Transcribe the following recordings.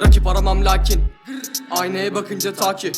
Rakip aramam lakin. Aynaya bakınca ta ki.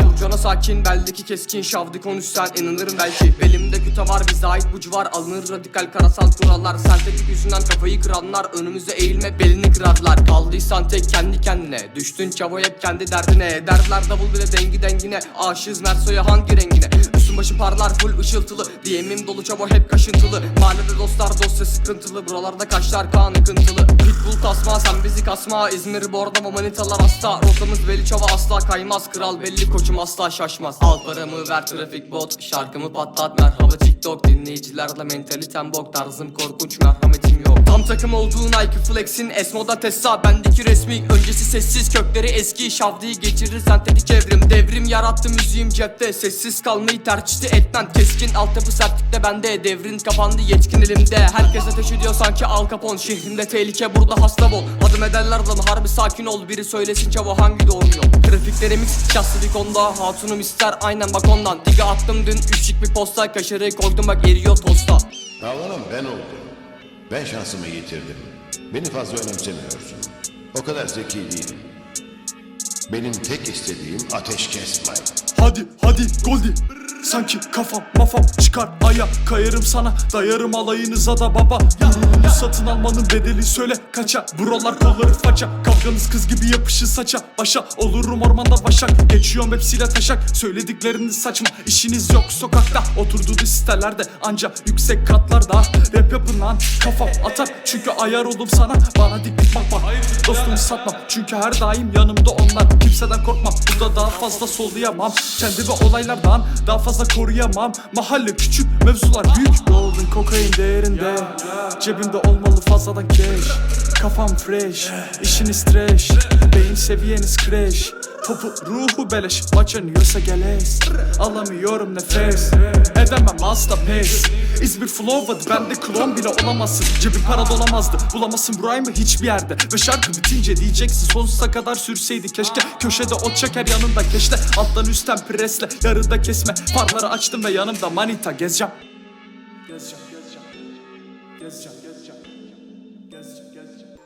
Burcana sakin beldeki keskin şavdı konuşsan inanırım belki. Belimde küte var bize ait bucu var Alınır radikal karasal kurallar. Sentetik yüzünden kafayı kıranlar Önümüze eğilme belini kırarlar. Kaldıysan tek kendi kendine Düştün çavo hep kendi derdine. Dertler davul bile dengi dengine Aşığız Merso'ya hangi rengine? Üstüm başım parlar full ışıltılı. DM'im dolu çabo hep kaşıntılı. Mahallede dostlar dosya sıkıntılı. Buralarda kaşlar kan akıntılı. Pitbull tasma sen bizi kasma İzmir borda ama manitalar hasta. Rotamız belli çava asla kaymaz. Kral belli koçum asla şaşmaz. Al paramı ver trafik bot. Şarkımı patlat merhaba tiktok Dinleyicilerle mentalitem bok. Tarzım korkunç merhametim yok. Tam takım olduğun Nike Flex'in Esmoda Tessa Bendeki resmi öncesi sessiz. Kökleri eski Şavdiyi geçirir sentetik çevrim Devrim yarattı müziğim cepte. Sessiz kalmayı tercihti etmen Keskin altyapı sertlikte bende. Devrin kapandı yetkin elimde. Herkes ateş ediyor sanki Al Capone. Şehrimde tehlike burada hasta bol Adım ederler adamı harbi sakin ol. Biri söylesin çavo hangi doğru yol? Trafikleri mix şahsı bir konuda Hatunum ister aynen bak ondan. Diga attım dün üçlük bir posta. Kaşarı koydum bak eriyor tosta. Davlanan ben oldum. Ben şansımı yitirdim. Beni fazla önemsemiyorsun. O kadar zeki değilim. Benim tek istediğim ateş kesmek. Hadi hadi Goldi Sanki kafam mafam çıkar aya Kayarım sana. Dayarım alayınıza da baba. Gururunu satın almanın bedeli söyle kaça. Brolar kolları faça. Kavganız kız gibi yapışır saça. Başa olurum ormanda başak. Geçiyorum hepsiyle taşak. Söyledikleriniz saçma. İşiniz yok sokakta. Oturduğunuz sitelerde anca yüksek katlarda Rap yapın lan kafam atar. Çünkü ayar oldum sana. Bana dik dik bakma. Dostumu satmam çünkü her daim yanımda onlar. Kimseden korkmam burada daha fazla sollayamam. Kendimi olaylardan daha fazla koruyamam. Mahalle küçük mevzular büyük. Golden kokain değerinde. Cebimde olmalı fazladan cash. Kafam fresh işiniz trash. Beyin seviyeniz crash Topu ruhu beleş Maçın yiyorsa geles. Alamıyorum nefes. Edemem asla pes. İzmir flow bende klon bile olamazsın. Cebim para dolamazdı Bulamazsın rhyme'ı hiçbir yerde. Ve şarkı bitince diyeceksin sonsuza kadar sürseydi Keşke. Köşede ot çeker yanında keşte Alttan üstten presle yarıda kesme. Farları açtım ve yanımda manita gezeceğim Gezeceğim gezeceğim Gezeceğim gezeceğim